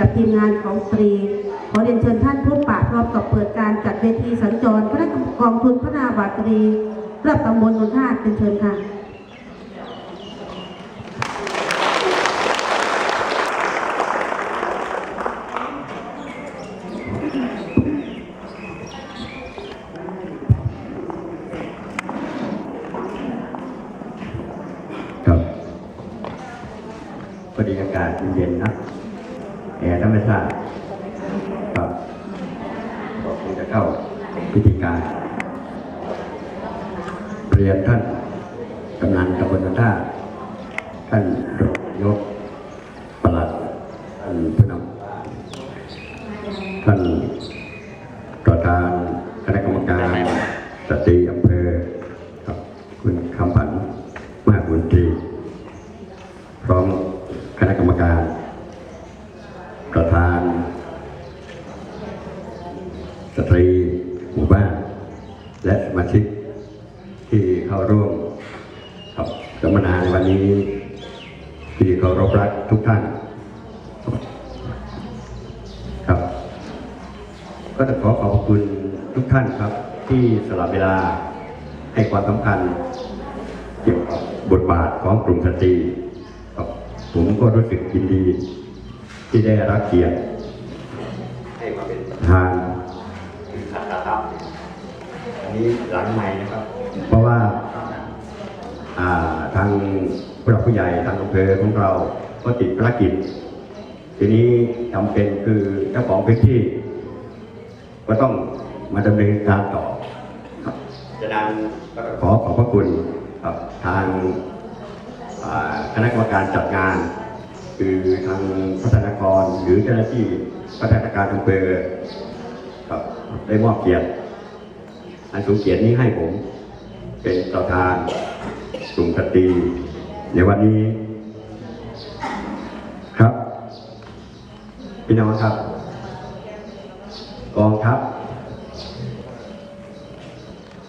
กับทีมงานของตรี ขอเรียนเชิญท่านพบปะพร้อมกับเปิดการจัดเวทีสัญจรคณะกองทุนพัฒนาบาตรีระดับตำบลนนทาตเป็นเชิญค่ะครับพอดีอากาศเย็นๆนะ แอร์ธรรมชาติครับก็คงจะเข้าพิธีการเรียนท่านกำนันตำบลท่าท่านรองยกปลัดท่านผู้นำท่านประธานคณะกรรมการสตรีอำเภอครับคุณคำผันมหาบุญตรีพร้อมคณะกรรมการ ประธาน สตรีหมู่บ้าน และสมาชิกที่เข้าร่วมกับสัมมนาในวันนี้ ที่เคารพรักทุกท่านครับ ก็จะขอขอบคุณทุกท่านครับ ที่สละเวลาให้ความสำคัญเกี่ยวกับบทบาทของกลุ่มสตรีผมก็รู้สึกยินดี ที่ได้รับเกียรติให้มาเป็นประธานขัดตาทับอันนี้หลังใหม่นะครับ เพราะว่าอ่าทางผู้หลักผู้ใหญ่ทางอำเภอของเราก็ติดภารกิจ ทีนี้จำเป็นคือเจ้าของพื้นที่ ก็ต้องมาดำเนินการต่อครับฉะนั้นก็ขอขอบพระคุณกับทางอ่าคณะกรรมการจัดงาน คือทางพัฒนากรหรือเจ้าหน้าที่พัฒนาการอำเภอครับได้มอบเกียรติอันสูงเกียรตินี้ให้ผม เป็นประธานกลุ่มสตรีในวันนี้ครับพี่น้องครับ กองทัพ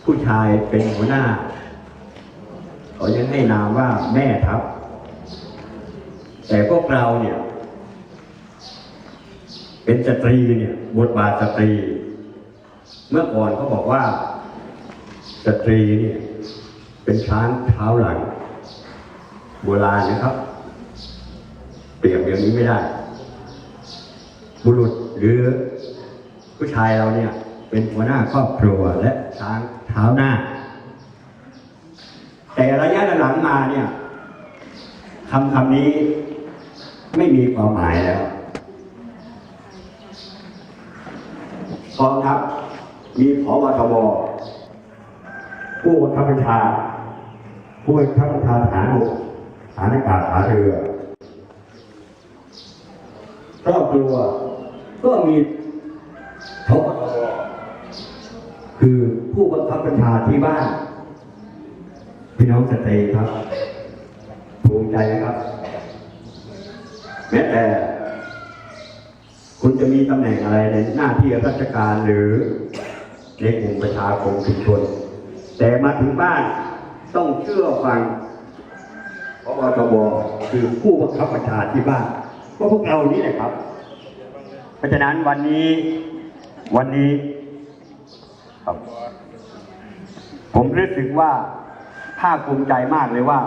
ผู้ชายเป็นหัวหน้า เขายังให้นามว่าแม่ทัพ แต่พวกเราเนี่ย เป็นสตรีเนี่ยบทบาทสตรี เมื่อก่อนเขาบอกว่าสตรีเนี่ยเป็นช้างเท้าหลัง โบราณนะครับ เปรียบอย่างนี้ไม่ได้ บุรุษหรือผู้ชายเราเนี่ย เป็นหัวหน้าครอบครัวและช้างเท้าหน้า แต่ระยะหลังมาเนี่ยคำคำนี้ ไม่มีความหมายแล้วกองทัพมีผบทบผู้บังคับบัญชา ผู้บังคับบัญชาฐานบกฐานอากาศฐานเรือครอบครัวก็มีทบคือผู้บังคับบัญชาที่บ้าน พี่น้องสเตย์ครับ ภูมิใจนะครับ แม้แต่คุณจะมีตำแหน่งอะไรในหน้าที่ราชการหรือในกลุ่มประชาคมชุมชน แต่มาถึงบ้านต้องเชื่อฟังพบทบคือผู้บังคับบัญชาที่บ้านก็พวกเรานี่แหละครับ เพราะฉะนั้นวันนี้วันนี้ครับ ผมรู้สึกว่าภาคภูมิใจมากเลยว่า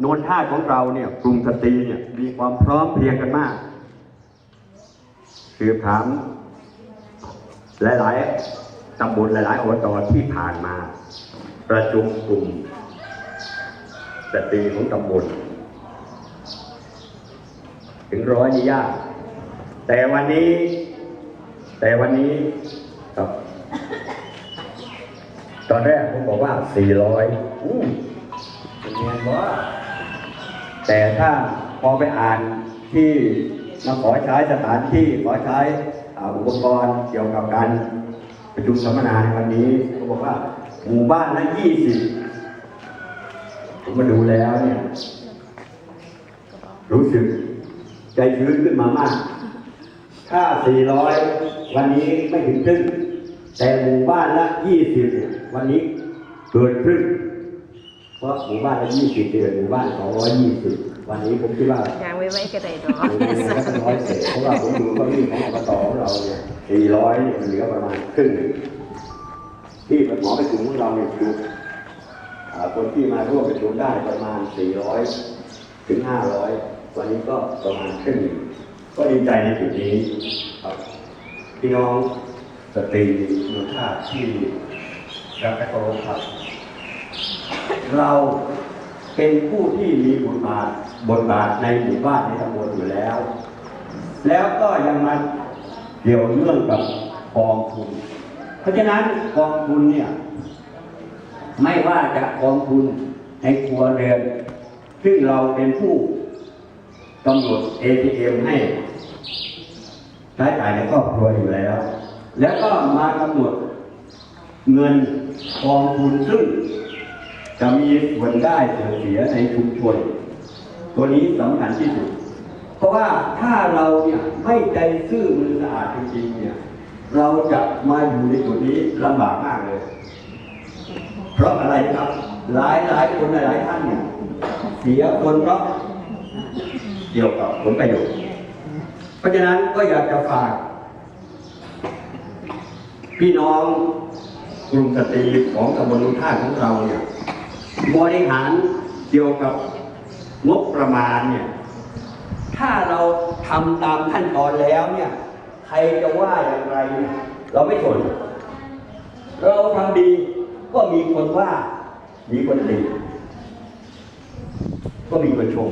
โนนท่าของเราเนี่ยกลุ่มสตรีเนี่ยมีความพร้อมเพรียงกันมากคือถามหลาย ๆ ตำบลหลาย ๆอบตที่ผ่านมา ประชุมกลุ่มสตรีของตำบล ถึงร้อยนี่ยากแต่วันนี้ แต่วันนี้ครับตอนแรกผมบอกว่า 400อู้เป็นเงินว่า แต่ถ้าพอไปอ่านที่มาขอใช้สถานที่ขอใช้อุปกรณ์เกี่ยวกับการประชุมสัมมนาในวันนี้เขาบอกว่าหมู่บ้านละ20ผมมาดูแล้วเนี่ยรู้สึกใจชื้นขึ้นมามากถ้า400 วันนี้ไม่ถึงครึ่งแต่หมู่บ้านละ 20เนี่ยวันนี้เกินครึ่ง เพราะหมู่บ้านละ20เดือนหมู่บ้าน220วันนี้ผมคิดว่ายางไว้ไว้ก็ได้ดอกเหลือสักร้อยเศษเพราะว่าผมดูเก้าอี้ของอบตของเราเนี่ยสี่ร้อยเนี่ยมันเหลือประมาณครึ่งหนึ่งที่หมอไปถึงของเราเนี่ยคืออ่าคนที่มาร่วมประชุมได้ประมาณสี่ร้อยถึงห้าร้อยวันนี้ก็ประมาณครึ่งหนึ่งก็ดีใจในจุดนี้ครับพี่น้องสตรีมูลค่าที่รักและเคารพครับ เราเป็นผู้ที่มีบทบาทบทบาทในหมู่บ้านในตำบลอยู่แล้ว แล้วก็ยังมาเกี่ยวเรื่องกับกองทุน เพราะฉะนั้นกองทุนเนี่ยไม่ว่าจะกองทุนในครัวเรือนซึ่งเราเป็นผู้กำหนด ATM ให้ใช้จ่ายในครอบครัวอยู่แล้ว แล้วก็มากำหนดเงินกองทุนซึ่ง จะมีส่วนได้ส่วนเสียในชุมชน ตัวนี้สำคัญที่สุด เพราะว่าถ้าเราเนี่ยไม่ใจซื่อมือสะอาดจริงๆเนี่ย เราจะมาอยู่ในจุดนี้ลำบากมากเลย เพราะอะไรครับ หลายหลายคนหลายท่านเนี่ยเสียคนเพราะเกี่ยวกับผลประโยชน์ เพราะฉะนั้นก็อยากจะฝาก พี่น้องกลุ่มสตรีของตำบลลุท่าของเราเนี่ย บริหารเกี่ยวกับงบประมาณเนี่ย ถ้าเราทำตามขั้นตอนแล้วเนี่ย ใครจะว่าอย่างไรเนี่ยเราไม่สนเราทำดีก็มีคนว่า มีคนติก็มีคนชม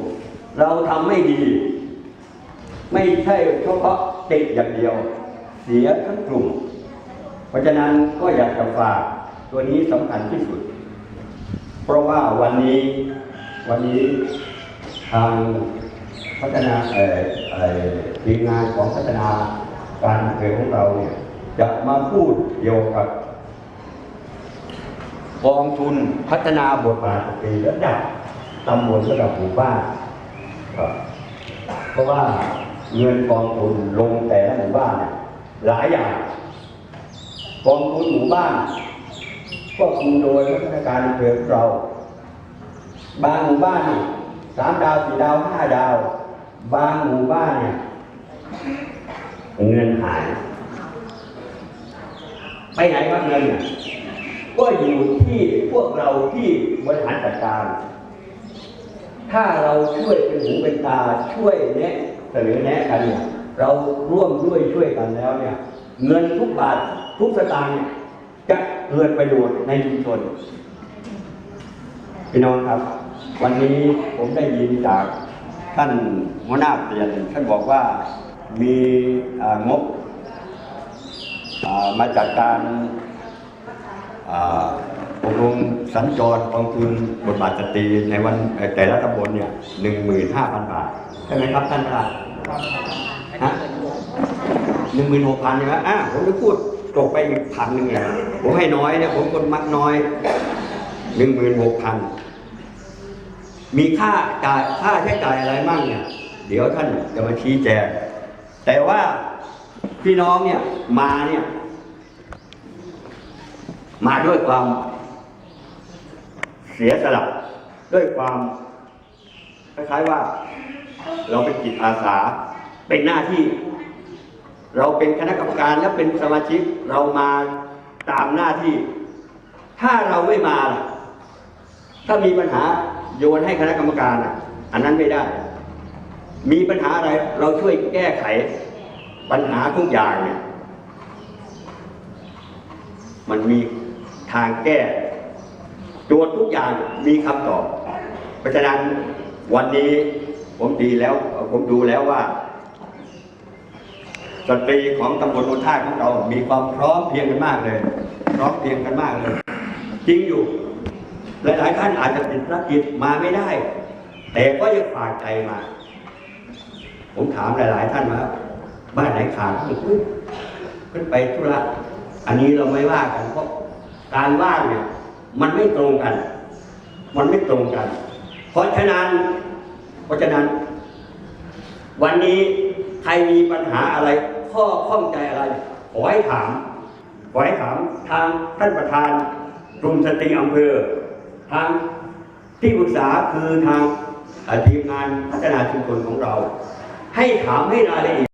เราทำไม่ดี ไม่ใช่เฉพาะติดอย่างเดียว เสียทั้งกลุ่ม เพราะฉะนั้นก็อยากจะฝากตัวนี้สำคัญที่สุด เพราะว่าวันนี้วันนี้ทางพัฒนาเอ่อเอ่อทีมงานของพัฒนาการอำเภอของเราเนี่ยจะมาพูดเกี่ยวกับกองทุนพัฒนาบทบาทสตรีระดับตำบลระดับหมู่บ้านครับเพราะว่าเงินกองทุนลงแต่ละหมู่บ้านเนี่ยหลายอย่างกองทุนหมู่บ้าน ก็คุมโดยพัฒนาการเภอขอเรา บางหมู่บ้านนี่สามดาวสี่ดาวห้าดาว บางหมู่บ้านเนี่ยเงินหาย ไปไหนวะเงินเนี่ยก็อยู่ที่พวกเราที่บริหารจัดการ ถ้าเราช่วยเป็นหูเป็นตาช่วยแนะเสนอแนะกันเนี่ยเราร่วมด้วยช่วยกันแล้วเนี่ย เงินทุกบาททุกสตางค์เนี่ย จะเกิดประโยชน์ในชุมชนพี่น้องครับ วันนี้ผมได้ยินจากท่านหัวหน้าเปลี่ยนท่านบอกว่ามีงบมาจากการอบรมสัญจรกองทุนบทบาทสตรีในวันแต่ละตำบลเนี่ยหนึ่งหมื่นห้าพันบาทใช่ไหมครับท่านประธานฮะหนึ่งหมื่นหกพันใช่ไหมอ่าผมจะพูด ตกไปอีกพันหนึ่งเลยนะผมให้น้อยเนี่ยผมคนมักน้อยหนึ่งหมื่นหกพันมีค่าจ่ายค่าใช้จ่ายอะไรมั่งเนี่ย เดี๋ยวท่านจะมาชี้แจง แต่ว่าพี่น้องเนี่ยมาเนี่ย มาด้วยความเสียสละด้วยความคล้ายๆว่า เราเป็นจิตอาสาเป็นหน้าที่ เราเป็นคณะกรรมการและเป็นสมาชิกเรามาตามหน้าที่ ถ้าเราไม่มาล่ะ ถ้ามีปัญหาโยนให้คณะกรรมการอะ อันนั้นไม่ได้ มีปัญหาอะไรเราช่วยแก้ไข ปัญหาทุกอย่างเนี่ย มันมีทางแก้โจทย์ทุกอย่างมีคำตอบ เพราะฉะนั้นวันนี้ผมดีแล้วผมดูแล้วว่า สตรีของตำบลโนท่าของเรา มีความพร้อมเพียงกันมากเลยพร้อมเพียงกันมากเลย จริงอยู่ หลายๆท่านอาจจะติดภารกิจมาไม่ได้ แต่ก็ยังฝากใจมา ผมถามหลาย ๆ ท่านว่าบ้านไหนขาดขึ้นขึ้นไปธุระอันนี้เราไม่ว่ากันเพราะการว่างเนี่ยมันไม่ตรงกัน มันไม่ตรงกัน เพราะฉะนั้นเพราะฉะนั้น วันนี้ใครมีปัญหาอะไร ข้อข้องใจอะไร ขอให้ถาม ขอให้ถามทางท่านประธานกลุ่มสตรีอำเภอ ทางที่ปรึกษาคือทางอ่อทีมงานพัฒนาชุมชนของเรา ให้ถามให้รายละเอียด